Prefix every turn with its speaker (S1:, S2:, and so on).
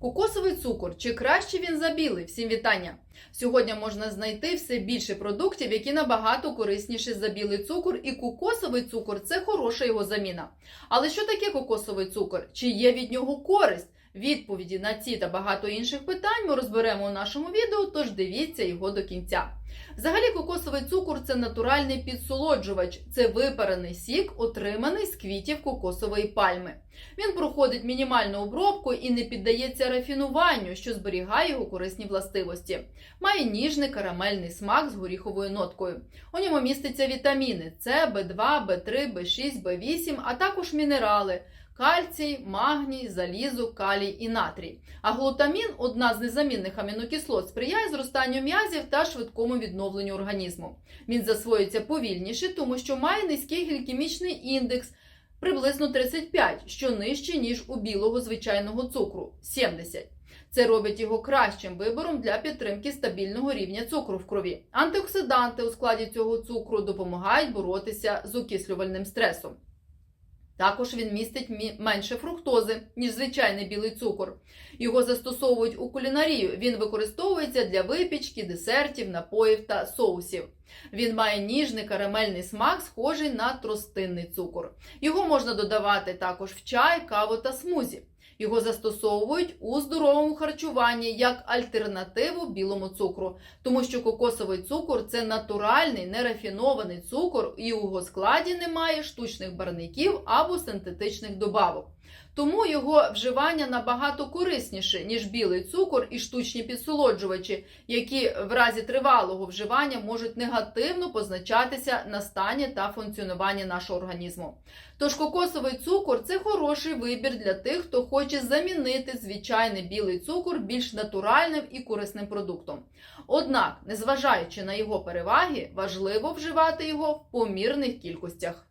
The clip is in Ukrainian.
S1: Кокосовий цукор чи краще він за білий? Всім вітання! Сьогодні можна знайти все більше продуктів, які набагато корисніші за білий цукор, і кокосовий цукор це хороша його заміна. Але що таке кокосовий цукор? Чи є від нього користь? Відповіді на ці та багато інших питань ми розберемо у нашому відео, тож дивіться його до кінця. Взагалі, кокосовий цукор це натуральний підсолоджувач, це випарений сік, отриманий з квітів кокосової пальми. Він проходить мінімальну обробку і не піддається рафінуванню, що зберігає його корисні властивості. Має ніжний карамельний смак з горіховою ноткою. У ньому містяться вітаміни С, В2, В3, В6, В8, а також мінерали. Кальцій, магній, залізо, калій і натрій. А глутамін, одна з незамінних амінокислот, сприяє зростанню м'язів та швидкому відновленню організму. Він засвоюється повільніше, тому що має низький глікемічний індекс приблизно 35, що нижче, ніж у білого звичайного цукру 70. Це робить його кращим вибором для підтримки стабільного рівня цукру в крові. Антиоксиданти у складі цього цукру допомагають боротися з окислювальним стресом. Також він містить менше фруктози, ніж звичайний білий цукор. Його застосовують у кулінарію. Він використовується для випічки, десертів, напоїв та соусів. Він має ніжний карамельний смак, схожий на тростинний цукор. Його можна додавати також в чай, каву та смузі. Його застосовують у здоровому харчуванні як альтернативу білому цукру, тому що кокосовий цукор це натуральний нерафінований цукор, і у його складі немає штучних барників або синтетичних добавок. Тому його вживання набагато корисніше, ніж білий цукор і штучні підсолоджувачі, які в разі тривалого вживання можуть негативно позначатися на стані та функціонуванні нашого організму. Тож кокосовий цукор це хороший вибір для тих, хто хоче замінити звичайний білий цукор більш натуральним і корисним продуктом. Однак, незважаючи на його переваги, важливо вживати його в помірних кількостях.